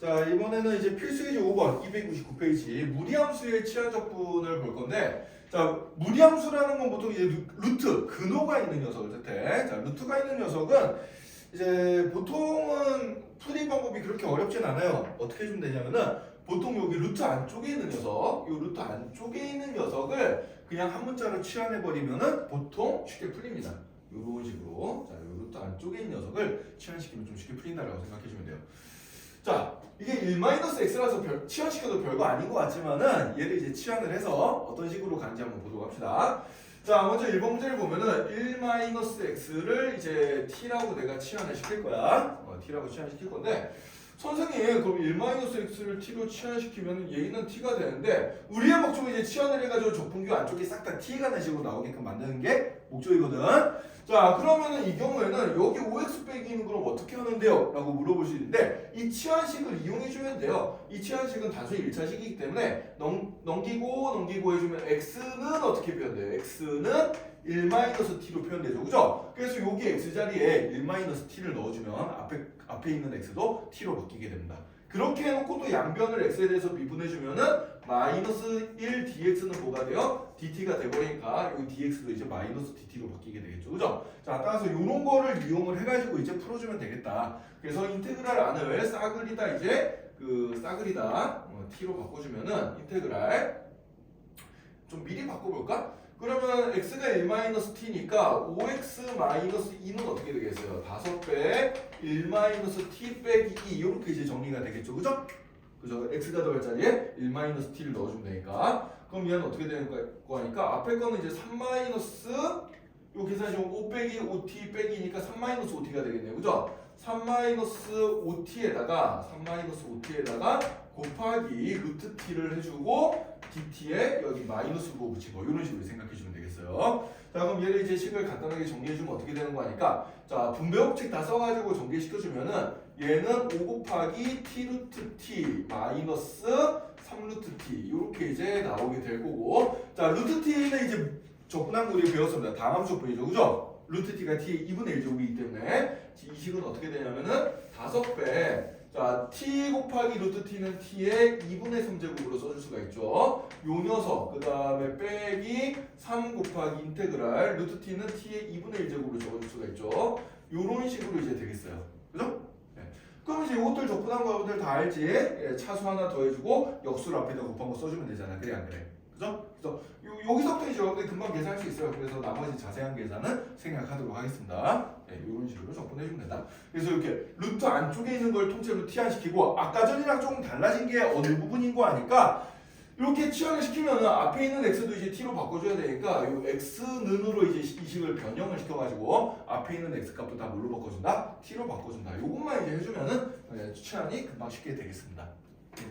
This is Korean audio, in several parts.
자 이번에는 이제 필수이지 5번 299페이지 무리함수의 치환 적분을 볼 건데 자 무리함수라는 건 보통 이제 루- 루트 근호가 있는 녀석을 뜻해. 자 루트가 있는 녀석은 이제 보통은 풀이 방법이 그렇게 어렵진 않아요. 어떻게 해주면 되냐면은 보통 여기 루트 안쪽에 있는 녀석, 이 루트 안쪽에 있는 녀석을 그냥 한 문자로 치환해 버리면은 보통 쉽게 풀립니다. 이런 식으로 자, 이 루트 안쪽에 있는 녀석을 치환시키면 좀 쉽게 풀린다라고 생각해 주면 돼요. 자, 이게 1-x라서 별, 치환시켜도 별거 아닌 것 같지만은 얘를 이제 치환을 해서 어떤 식으로 가는지 한번 보도록 합시다. 자, 먼저 1번 문제를 보면은 1-x를 이제 t라고 내가 치환을 시킬 거야. 어, t라고 치환을 시킬 건데 선생님 그럼 1-x를 t로 치환시키면 얘는 t가 되는데 우리의 목적은 이제 치환을 해가지고 적분교 안쪽에 싹다 t가 는 식으로 나오게끔 만드는 게 목적이거든. 자 그러면은 이 경우에는 여기 5x 빼기는 그럼 어떻게 하는데요? 라고 있는데 이 치환식을 이용해 주면 돼요. 이 치환식은 단순히 1차식이기 때문에 넘, 넘기고 넘기고 해주면 x는 어떻게 표현돼요? x는 1-t로 표현되죠. 그죠? 그래서 여기 x 자리에 1-t를 넣어주면 앞에, 앞에 있는 x도 t로 바뀌게 됩니다. 그렇게 해놓고 또 양변을 x에 대해서 미분해주면은 마이너스 1 dx는 뭐가 돼요? dt가 돼버리니까 이 dx도 이제 마이너스 dt로 바뀌게 되겠죠. 그죠? 자, 따라서 이런 거를 이용을 해가지고 이제 풀어주면 되겠다. 그래서 인테그랄 안을 싸그리다 이제 그 싸그리다 어, t로 바꿔주면은 인테그랄 좀 미리 바꿔볼까? 그러면 x가 1-t니까 5x-2는 어떻게 되겠어요? 5배 1-t 빼기 2 이렇게 이제 정리가 되겠죠. 그죠? 그죠? x가 더할 자리에 1-t를 넣어주면 되니까 그럼 얘는 어떻게 되는 거 하니까 앞에 거는 이제 3 요 계산이 5 빼기 5t 빼기니까 3 5t가 되겠네요. 그죠? 3 5t에다가 3 5t에다가 곱하기 루트 t를 해주고 dt에 여기 마이너스로 붙이고 이런 식으로 생각해 주면 되겠어요. 자 그럼 얘를 이제 식을 간단하게 정리해 주면 어떻게 되는 거 하니까 자 분배 법칙 다 써가지고 정리시켜 주면은 얘는 5 곱하기 t 루트 t 마이너스 3 루트 t 이렇게 이제 나오게 될 거고 자 루트 t는 이제 적분한 거 우리 배웠습니다. 다음 적분이죠, 그죠? 루트 t가 t 2분의 1제곱이기 때문에 이 식은 어떻게 되냐면은 5배 자, t 곱하기 루트 t는 t의 2분의 3제곱으로 써줄 수가 있죠. 요 녀석, 그 다음에 빼기 3 곱하기 인테그랄 루트 t는 t의 2분의 1제곱으로 적어줄 수가 있죠. 요런 식으로 이제 되겠어요. 그죠? 네. 그럼 이제 이것들 적분한 것들 다 알지? 예, 차수 하나 더해주고 역수를 앞에다 곱한 거 써주면 되잖아. 그래 안 그래? 그죠? 그래서 요, 여기서부터 이제 여러분들 금방 계산할 수 있어요. 그래서 나머지 자세한 계산은 생략하도록 하겠습니다. 네, 이런 식으로 적분해주면 된다. 그래서 이렇게 루트 안쪽에 있는 걸 통째로 티안시키고 아까 전이랑 조금 달라진 게 어느 부분인 거 아니까 이렇게 치환을 시키면은 앞에 있는 x도 이제 t로 바꿔줘야 되니까 이 x는으로 이제 이 식을 변형을 시켜가지고 앞에 있는 x 값도 다 뭘로 바꿔준다? t로 바꿔준다. 요것만 이제 해주면은 네, 치환이 금방 쉽게 되겠습니다.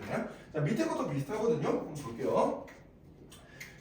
네. 자 밑에 것도 비슷하거든요. 한번 볼게요.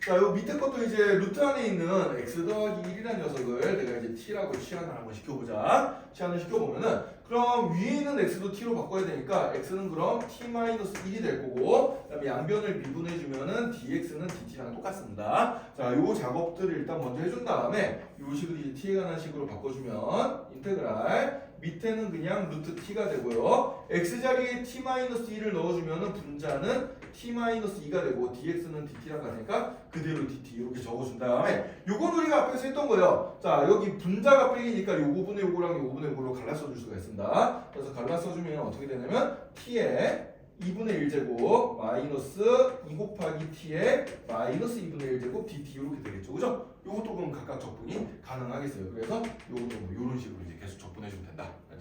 자, 요 밑에 것도 이제 루트 안에 있는 x 더하기 1이라는 녀석을 내가 이제 t라고 치환을 한번 시켜보자. 치환을 시켜보면은 그럼 위에 있는 x도 t로 바꿔야 되니까 x는 그럼 t-1이 될 거고 그 다음에 양변을 미분해주면은 dx는 dt랑 똑같습니다. 자, 요 작업들을 일단 먼저 해준 다음에 요 식을 이제 t에 관한 식으로 바꿔주면 인테그랄 밑에는 그냥 루트 t가 되고요. x 자리에 t-1을 넣어주면은 분자는 t-2가 되고 dx는 dt랑 같으니까 그대로 dt 이렇게 적어준 다음에 요건 우리가 앞에서 했던 거예요. 자 여기 분자가 빼기니까 요 부분의 요거랑 요 부분의 요거로 갈라서 줄 수가 있습니다. 그래서 갈라서 주면 어떻게 되냐면 t의 2분의 1제곱 마이너스 2 곱하기 t의 마이너스 2분의 1제곱 dt 이렇게 되겠죠. 그죠? 요것도 그럼 각각 적분이 가능하겠어요. 그래서 요것도 뭐 요런 식으로 이제 계속 적분해주면 된다. 라는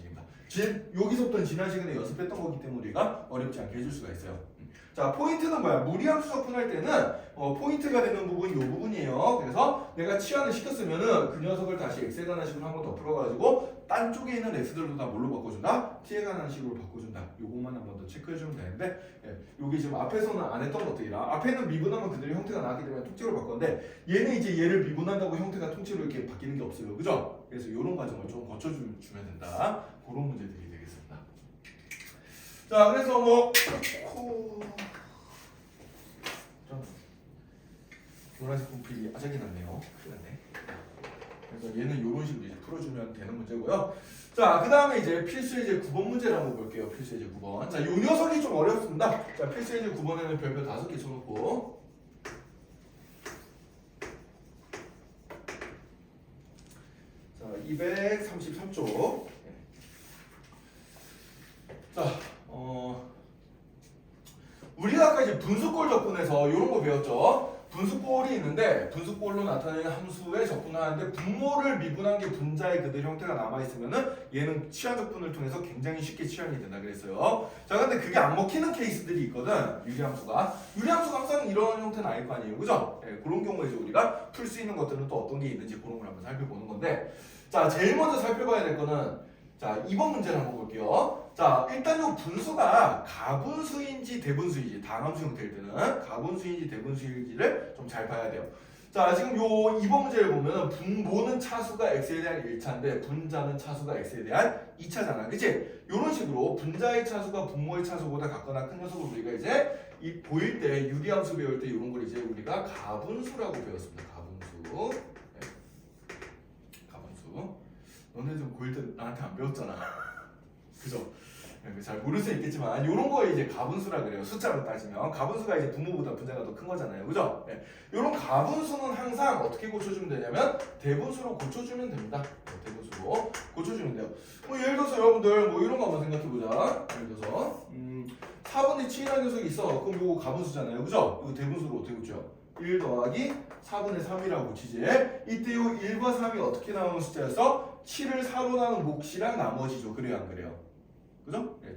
즉 여기서부터 지난 시간에 연습했던 거기 때문에 우리가 어렵지 않게 해줄 수가 있어요. 음. 자 포인트는 뭐야? 무리함수 적분할 때는 어, 포인트가 되는 부분이 이 부분이에요. 그래서 내가 치환을 시켰으면은 그 녀석을 다시 x에 관한 식으로 한 번 더 풀어가지고 딴 쪽에 있는 x들도 다 뭘로 바꿔준다? t에 관한 식으로 바꿔준다. 요것만 한 번 더 체크해주면 되는데 예, 요게 지금 앞에서는 안 했던 것들이라 앞에는 미분하면 그대로 형태가 나왔기 때문에 통째로 바꿨는데 얘는 이제 얘를 미분한다고 형태가 통째로 이렇게 바뀌는 게 없어요. 그죠? 그래서 이런 과정을 좀 거쳐주면 된다. 그런 문제들이 되겠습니다. 자, 그래서 뭐 노란색 분필이 아작이 났네요. 났네. 그래서 얘는 이런 식으로 이제 풀어주면 되는 문제고요. 자, 그 다음에 이제 필수 예제 9번 문제를 한번 볼게요. 필수 예제 9번. 자, 요 녀석이 좀 어렵습니다. 자, 필수 예제 9번에는 별표 다섯 개 쳐놓고. 자, 233쪽. 자, 어, 우리가 아까 이제 분수꼴 접근해서 이런 거 배웠죠. 분수꼴이 있는데 분수꼴로 나타내는 함수에 접근하는데 분모를 미분한 게 분자의 그들 형태가 남아 있으면은 얘는 치환 접근을 통해서 굉장히 쉽게 치환이 된다 그랬어요. 자, 근데 그게 안 먹히는 케이스들이 있거든. 유리함수가. 유리함수가 항상 이런 형태는 아닐 거 아니에요, 그죠? 예, 그런 경우에 이제 우리가 풀 수 있는 것들은 또 어떤 게 있는지 그런 걸 한번 살펴보는 건데, 자, 제일 먼저 살펴봐야 될 거는 자, 2번 문제를 한번 볼게요. 자, 일단 요 분수가 가분수인지 대분수인지 다함수 형태일 때는 가분수인지 대분수인지를 좀 잘 봐야 돼요. 자, 지금 요 2번 문제를 보면 분모는 차수가 x에 대한 1차인데 분자는 차수가 x에 대한 2차잖아. 그치? 요런 식으로 분자의 차수가 분모의 차수보다 같거나 큰 녀석을 우리가 이제 이 보일 때 유리함수 배울 때 이런 걸 이제 우리가 가분수라고 배웠습니다. 가분수. 네. 가분수. 너네 좀 고1 때 나한테 안 배웠잖아. 그죠? 네, 잘 모를 수 있겠지만 이런 거에 이제 가분수라 그래요. 숫자로 따지면 가분수가 이제 분모보다 분자가 더 큰 거잖아요. 그죠? 네. 이런 가분수는 항상 어떻게 고쳐주면 되냐면 대분수로 고쳐주면 됩니다. 네, 대분수로 고쳐주면 돼요. 뭐 예를 들어서 여러분들 뭐 이런 거 한번 생각해 보자. 예를 들어서 음, 4분의 7이라는 녀석이 있어. 그럼 이거 가분수잖아요. 그죠? 이거 대분수로 어떻게 고쳐? 1 더하기 4분의 3이라고 고치지. 이때 요 1과 3이 어떻게 나오는 숫자였어? 7을 4로 나눈 몫이랑 나머지죠. 그래요, 안 그래요?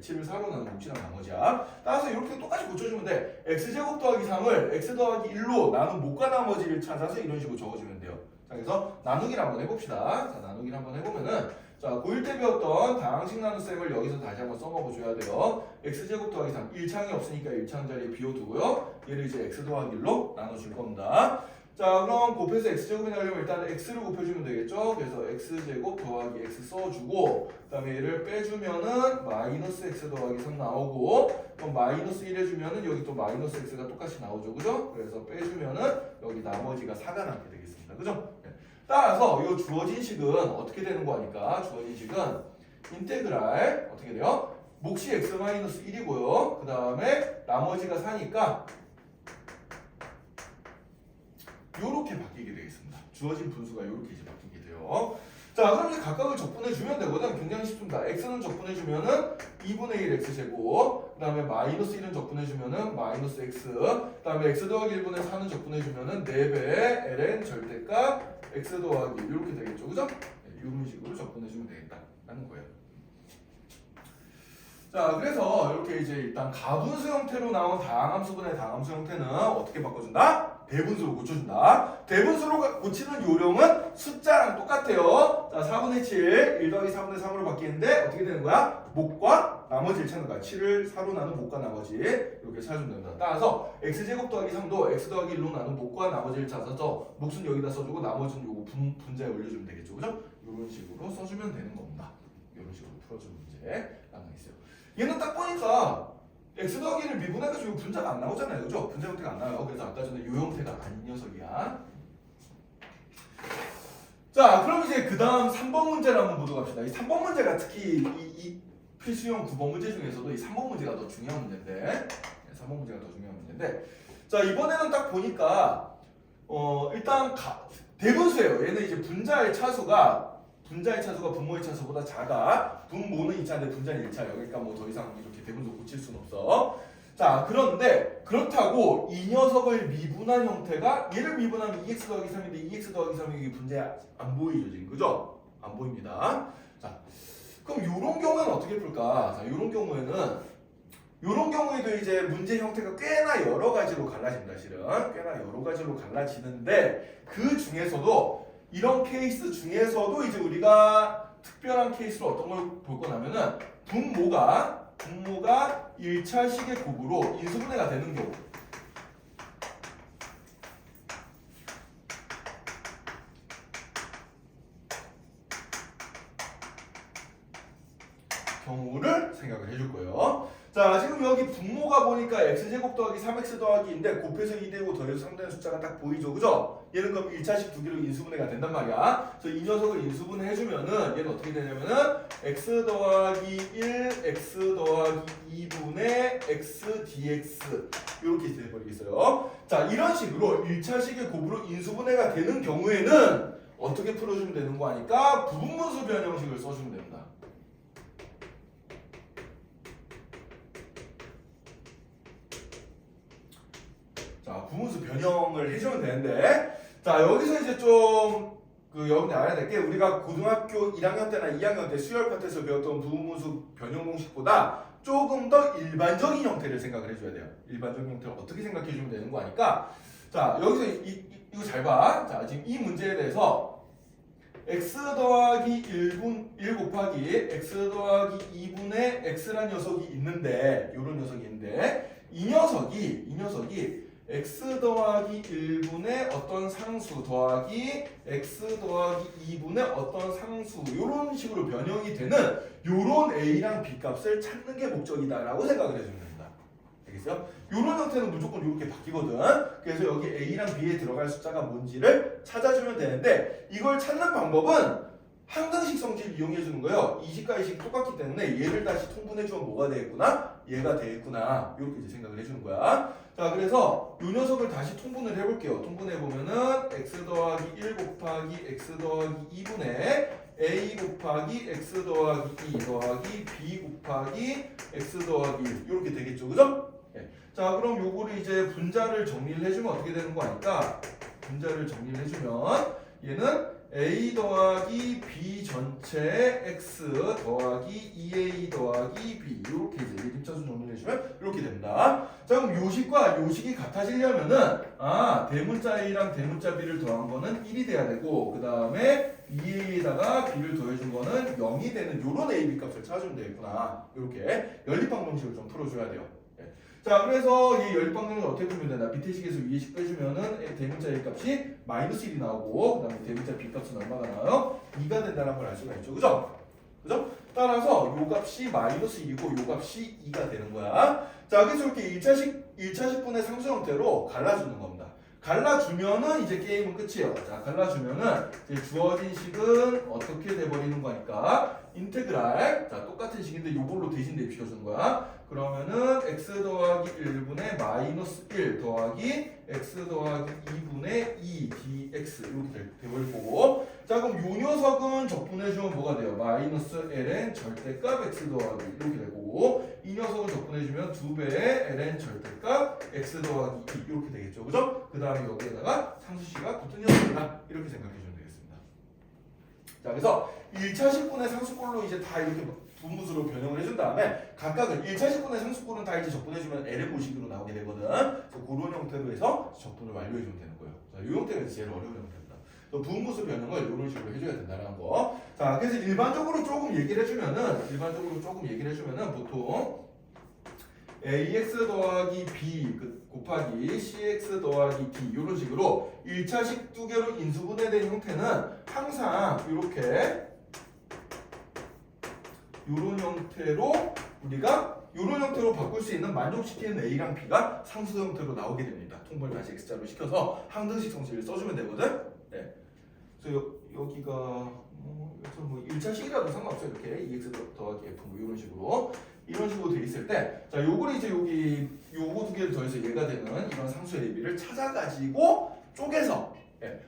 7을 4로 나눈 몫이랑 나머지야. 따라서 이렇게 똑같이 고쳐주면 돼. x제곱 더하기 3을 x 더하기 1로 나눈 몫과 나머지를 찾아서 이런 식으로 적어주면 돼요. 자, 그래서 나누기를 한번 해봅시다. 자, 나누기를 한번 해보면은 자, 고1 때 배웠던 다항식 나눗셈을 여기서 다시 한번 써먹어 줘야 돼요. x제곱 더하기 3, 1창이 없으니까 1창 자리에 비워두고요. 얘를 이제 x 더하기 1로 나눠줄 겁니다. 자, 그럼 곱해서 x제곱이 나오려면 일단 x를 곱해주면 되겠죠? 그래서 x제곱 더하기 x 써주고 그 다음에 얘를 빼주면은 마이너스 x 더하기 3 나오고 그럼 마이너스 1 해주면은 여기 또 마이너스 x가 똑같이 나오죠. 그죠? 그래서 빼주면은 여기 나머지가 4가 남게 되겠습니다. 그죠? 네. 따라서 이 주어진 식은 어떻게 되는 거니까 주어진 식은 인테그랄 어떻게 돼요? 몫이 x 마이너스 1이고요. 그 다음에 나머지가 4니까 요렇게 바뀌게 되겠습니다. 주어진 분수가 요렇게 이제 바뀌게 돼요. 자, 그럼 이제 각각을 적분해 주면 되거든. 굉장히 쉽습니다. x는 적분해 주면은 2분의 1 x 제곱, 그 다음에 마이너스 1은 적분해 주면은 마이너스 x, 그 다음에 x 더하기 1분의 4는 적분해 주면은 4배 ln 절대값 x 더하기 이렇게 되겠죠, 그죠? 네, 이런 식으로 적분해 주면 되겠다라는 거예요. 자, 그래서 이렇게 이제 일단 가분수 형태로 나온 다항함수분의 다항함수 형태는 어떻게 바꿔준다? 대분수로 고쳐준다. 대분수로 고치는 요령은 숫자랑 똑같아요. 자, 4분의 7, 1 더하기 4분의 3으로 바뀌는데 어떻게 되는 거야? 목과 나머지를 찾는 거야. 7을 4로 나눈 목과 나머지 이렇게 찾으면 됩니다. 따라서 x제곱 더하기 3도 x 더하기 1로 나눈 목과 나머지를 찾아서 몫은 여기다 써주고 나머지는 요거 분, 분자에 올려주면 되겠죠. 그죠? 이런 식으로 써주면 되는 겁니다. 이런 식으로 풀어주는 문제가 있어요. 얘는 딱 보니까 더하기를 미분해가지고 분자가 안 나오잖아요. 그죠? 분자 형태가 안 나와요. 그래서 아까 전에 요 형태가 아닌 녀석이야. 자, 그럼 이제 그 다음 3번 문제를 한번 보도록 합시다. 이 3번 문제가 특히 이, 이 필수형 9번 문제 중에서도 이 3번 문제가 더 중요한 문제인데, 네, 3번 문제가 더 중요한 문제인데, 자, 이번에는 딱 보니까, 어, 일단 가, 대분수예요. 얘는 이제 분자의 차수가 분자의 차수가 분모의 차수보다 작아. 분모는 2차인데 분자는 1차예요. 그러니까 뭐 더 이상 이렇게 대분수 고칠 수는 없어. 자, 그런데 그렇다고 이 녀석을 미분한 형태가 얘를 미분하면 2x 더하기 3인데 2x 더하기 3이 이게 분자에 안 보이죠, 지금. 그죠? 안 보입니다. 자, 그럼 이런 경우에는 어떻게 풀까? 자, 이런 경우에는 이런 경우에도 이제 문제 형태가 꽤나 여러 가지로 갈라집니다, 실은. 꽤나 여러 가지로 갈라지는데 그 중에서도 이런 케이스 중에서도 이제 우리가 특별한 케이스로 어떤 걸 볼 거냐면은 분모가 분모가 1차식의 곱으로 인수분해가 되는 경우 경우를 생각을 해줄 거예요. 자, 자 지금 여기 분모가 보니까 x제곱 더하기 3x 더하기인데 곱해서 2되고 더해서 3되는 숫자가 딱 보이죠 그죠? 얘는 그럼 1차식 두 개로 인수분해가 된단 말이야. 그래서 이 녀석을 인수분해 해주면은 얘는 어떻게 되냐면은 x 더하기 1 x 더하기 2분의 x dx 이렇게 돼버리겠어요. 자 이런 식으로 1차식의 곱으로 인수분해가 되는 경우에는 어떻게 풀어주면 되는 거 아니까? 부분분수 변 형식을 써주면 됩니다. 자, 부분수 변형을 해주면 되는데, 자, 여기서 이제 좀, 그, 여러분이 알아야 될 게, 우리가 고등학교 1학년 때나 2학년 때 수열 파트에서 배웠던 부분수 변형 공식보다 조금 더 일반적인 형태를 생각을 해줘야 돼요. 일반적인 형태를 어떻게 생각해 주면 되는 거 아니까, 자, 여기서 이, 이, 이거 잘 봐. 자, 지금 이 문제에 대해서, x 더하기 1분 1 곱하기 x 더하기 2분의 x란 녀석이 있는데 요런 녀석이 있는데 이 녀석이 이 녀석이 x 더하기 1분의 어떤 상수 더하기 x 더하기 2분의 어떤 상수 이런 식으로 변형이 되는 요런 a랑 b 값을 찾는 게 목적이다라고 생각을 해주면 됩니다. 알겠어요? 요런 형태는 무조건 이렇게 바뀌거든. 그래서 여기 a랑 b에 들어갈 숫자가 뭔지를 찾아주면 되는데 이걸 찾는 방법은 항등식 성질 이용해 주는 거예요. 이식과 이식 똑같기 때문에 얘를 다시 통분해 주면 뭐가 되겠구나? 얘가 되겠구나. 이렇게 이제 생각을 해 주는 거야. 자, 그래서 이 녀석을 다시 통분을 해볼게요. 통분해 보면은 x 더하기 1 곱하기 x 더하기 2분의 a 곱하기 x 더하기 2 더하기 b 곱하기 x 더하기 1 이렇게 되겠죠, 그죠? 예. 자, 그럼 요거를 이제 분자를 정리를 해주면 어떻게 되는 거 아닐까? 분자를 정리를 해주면 얘는 a 더하기 b 전체 x 더하기 2a 더하기 b 이렇게 이제 이림차수 정리를 해주면 이렇게 됩니다. 자 그럼 요식과 요식이 같아지려면은 아 대문자 a랑 대문자 b를 더한 거는 1이 돼야 되고 그 다음에 2a에다가 b를 더해준 거는 0이 되는 요런 a, b 값을 찾아주면 되겠구나. 이렇게 연립방 정식을 좀 풀어줘야 돼요. 예. 자 그래서 이 연립방 정식을 어떻게 풀면 되나 밑에 식에서 위에 식 빼주면은 대문자 a 값이 마이너스 1이 나오고 그 다음에 대문자 b 값은 얼마가 나와요? 2가 된다는 걸 알 수가 있죠. 그죠? 그죠? 따라서 요 값이 마이너스 1이고 요 값이 2가 되는 거야. 자, 그래서 이렇게 1차식, 1차식분의 상수 형태로 갈라주는 겁니다. 갈라주면은 이제 게임은 끝이에요. 자, 갈라주면은 이제 주어진 식은 어떻게 돼버리는 거니까 인테그랄. 자, 똑같은 식인데 요걸로 대신 대입시켜주는 거야. 그러면은 x 더하기 1분의 마이너스 1 더하기 x 더하기 2분의 2 dx 이렇게 돼- 돼버릴 거고 자 그럼 요 녀석은 적분해주면 뭐가 돼요? 마이너스 ln 절대값 x 더하기 이렇게 될 거고 이 녀석을 적분해주면 2배의 ln 절대값 x 더하기 2 이렇게 되겠죠 그죠? 그 다음에 여기에다가 상수식가 붙은 녀석이다 이렇게 생각해주면 되겠습니다 자 그래서 1차 식분의 상수꼴로 이제 다 이렇게 분무수로 변형을 해준 다음에 각각을 1차 식분의 상수꼴은 다 이제 적분해주면 ln 모식으로 나오게 되거든. 그래서 그런 형태로 해서 적분을 완료해주면 되는 거예요. 자, 이 형태가 제일 어려운 형태입니다. 또 분무수 변형을 이런 식으로 해줘야 된다는 거. 자, 그래서 일반적으로 조금 얘기를 해주면은 일반적으로 조금 얘기를 해주면은 보통 ax 더하기 b 그 곱하기 cx 더하기 d 이런 식으로 1차식 두 개로 인수분해된 형태는 항상 이렇게 이런 형태로 우리가 이런 형태로 바꿀 수 있는 만족시키는 a랑 b가 상수 형태로 나오게 됩니다. 통분을 다시 x자로 시켜서 항등식 성질을 써주면 되거든. 네. 그래서 여, 여기가 뭐, 뭐 1차식이라도 상관없어요. 이렇게 2x 더- 더하기 f 뭐 이런 식으로 이런 식으로 돼 있을 때, 자 요걸 이제 여기 요거 두 개를 더해서 얘가 되는 이런 상수 AB를 찾아가지고 쪼개서 예.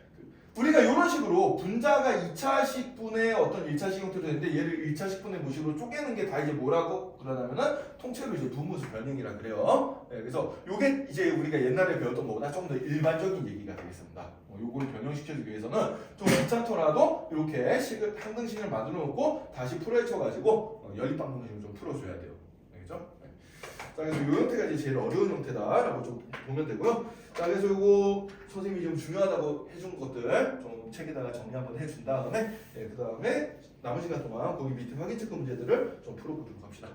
우리가 이런 식으로 분자가 2차식 분의 어떤 1차식 형태로 되는데 얘를 1차식 분의 무식으로 쪼개는 게 다 이제 뭐라고 그러냐면은 통째로 이제 분무수 변형이라 그래요. 예, 그래서 요게 이제 우리가 옛날에 배웠던 것보다 좀더 일반적인 얘기가 되겠습니다. 어, 요거를 변형시켜주기 위해서는 좀 귀찮더라도 이렇게 식을 항등식을 만들어 놓고 다시 풀어헤쳐가지고 어, 연립방정식을 좀 풀어줘야 돼요. 알겠죠? 네. 자 그래서 이 형태가 이제 제일 어려운 형태다라고 좀 보면 되고요. 자 그래서 요거 선생님이 좀 중요하다고 해준 것들 좀 책에다가 정리 한번 해준 다음에 예, 그 다음에 남은 시간 동안 거기 밑에 확인 체크 문제들을 좀 풀어보도록 합시다.